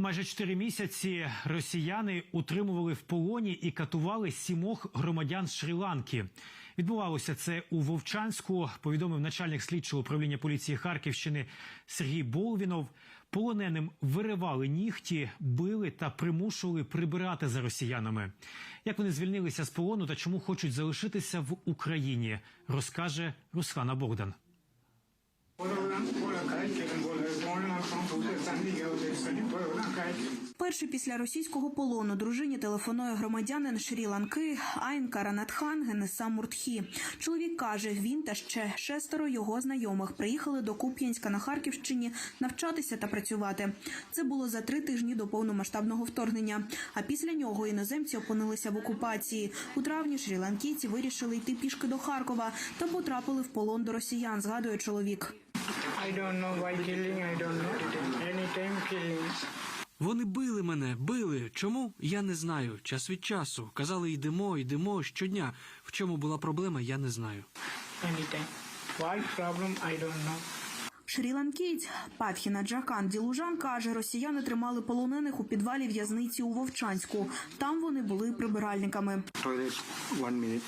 Майже чотири місяці росіяни утримували в полоні і катували сімох громадян Шрі-Ланки. Відбувалося це у Вовчанську. Повідомив начальник слідчого управління поліції Харківщини Сергій Болвінов. Полоненим виривали нігті, били та примушували прибирати за росіянами. Як вони звільнилися з полону та чому хочуть залишитися в Україні, розкаже Руслана Богдан. Перший після російського полону дружині телефонує громадянин Шрі-Ланки Айн Каранатхан Генеса Муртхі. Чоловік каже, він та ще шестеро його знайомих приїхали до Куп'янська на Харківщині навчатися та працювати. Це було за три тижні до повномасштабного вторгнення. А після нього іноземці опинилися в окупації. У травні шрі-ланкійці вирішили йти пішки до Харкова та потрапили в полон до росіян. Згадує чоловік. I don't know why killing, I don't know. Anytime killing. Вони били мене, били. Чому? Я не знаю. Час від часу. Казали, йдемо, йдемо щодня. В чому була проблема, я не знаю. Anytime. Why problem, I don't know. Шрі-ланкієць Патхіна Джакан Ділужан каже, росіяни тримали полонених у підвалі в'язниці у Вовчанську. Там вони були прибиральниками. toilet one minute.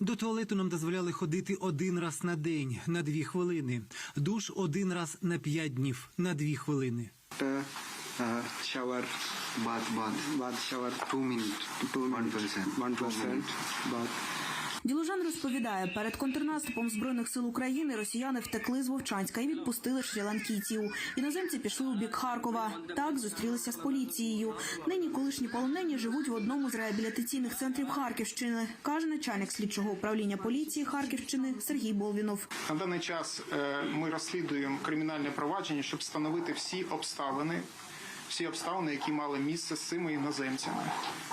До туалету нам дозволяли ходити один раз на день на дві хвилини. Душ один раз на п'ять днів на дві хвилини. After uh, shower, bath, bath, bath shower two Ділужан розповідає, перед контрнаступом збройних сил України росіяни втекли з Вовчанська і відпустили шрі-ланкійців. Іноземці пішли у бік Харкова. Так зустрілися з поліцією. Нині колишні полонені живуть в одному з реабілітаційних центрів Харківщини, каже начальник слідчого управління поліції Харківщини Сергій Болвінов. На даний час е, ми розслідуємо кримінальне провадження, щоб встановити всі обставини, всі обставини, які мали місце з цими іноземцями.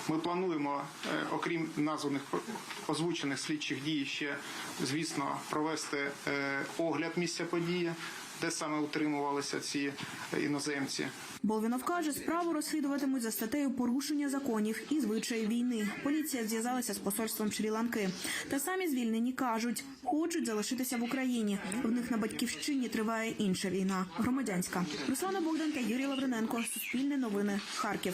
Ми плануємо, е, окрім названих озвучених слідчих дій, ще звісно провести е, огляд місця події, де саме утримувалися ці іноземці. Болвінов каже, справу розслідуватимуть за статтею порушення законів і звичаї війни. Поліція зв'язалася з посольством Шрі-Ланки. Та самі звільнені кажуть, хочуть залишитися в Україні. В них на батьківщині триває інша війна, громадянська. Руслана Богдан та Юрій Лавриненко. Суспільне новини. Харків.